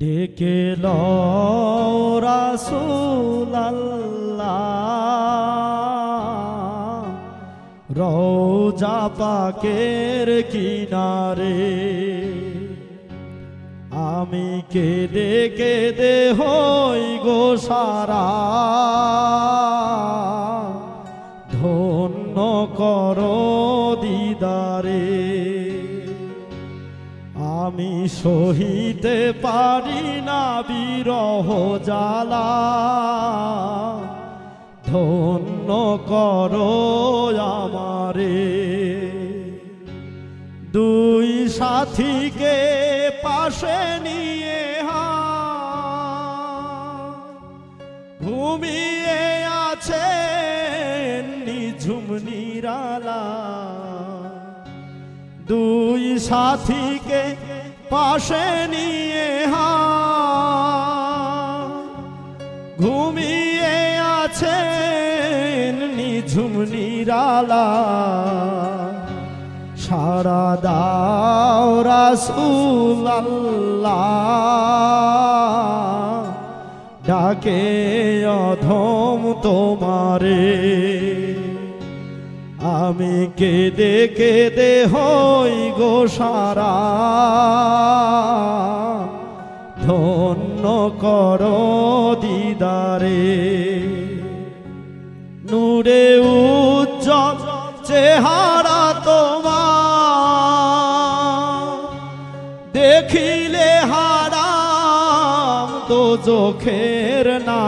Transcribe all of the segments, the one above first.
ডেকে রাসুলাল্লাহ। রৌজা পাকের কিনারে আমি কেঁদে দে হই গো সারা। আমি সহিতে পারি না বিরহ জ্বালা। ধন্য করো আমারে। দুই সাথীকে পাশে নিয়ে ঘুমিয়ে আছে নিঝুম নিরালা। দুই সাথীকে পাশে নিয়ে হা। ঘুমিয়ে আছেন নিঝুম নিরালা। সারা দাও রাসুল ডাকে অধম তোমারে। আমি কে কেঁদে কেঁদে হই গো সারা। ধন্য করো দিদারে। নূরে উজ্জ্বল চেহারা তোমার। দেখিলে হারাম তো চোখের না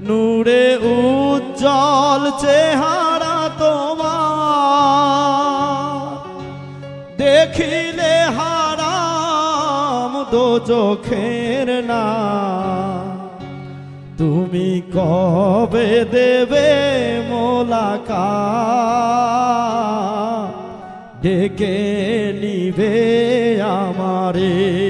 নূরে উজ্জ্বল চেহারা তোমার। দেখিলে হারাম দো চোখের না। তুমি কবে দেবে মোলাকা ডেকে নিবে আমারে।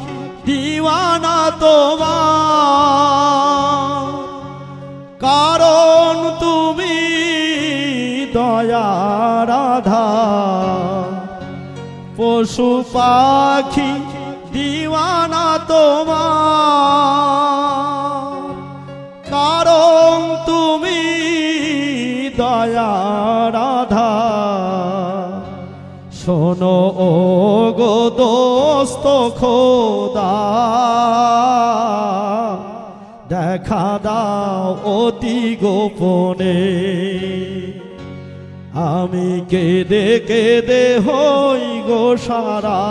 দিওয়ানা তোমার। কারণ তুমি দয়ার আধার পশু পাখি দিওয়ানা তোমার। কারণ তুমি দয়ার আধার শোনো ও গো দোস্ত খোদা। দেখা দাও অতি গোপনে। আমি কেঁদে কেঁদে হই গো সারা।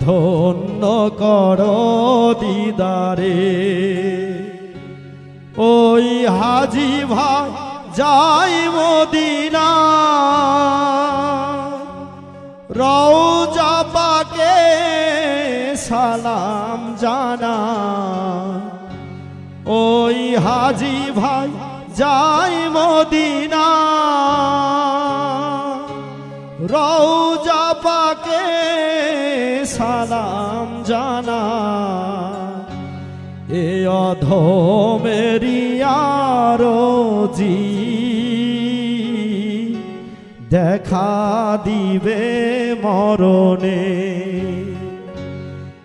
ধন্য করো দিদারে। ওই হাজি ভাই যাই মদিনা। রওজা পাকে সালাম জানা ওই হাজি ভাই যাই মদিনা। রওজা পাকে সালাম জানা এ অধমেরিয়ারজি দেখা দিবে মরণে।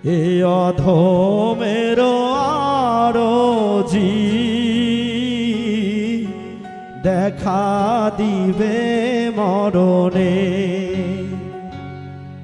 এ অধমের আরজি। দেখা দিবে মরণে।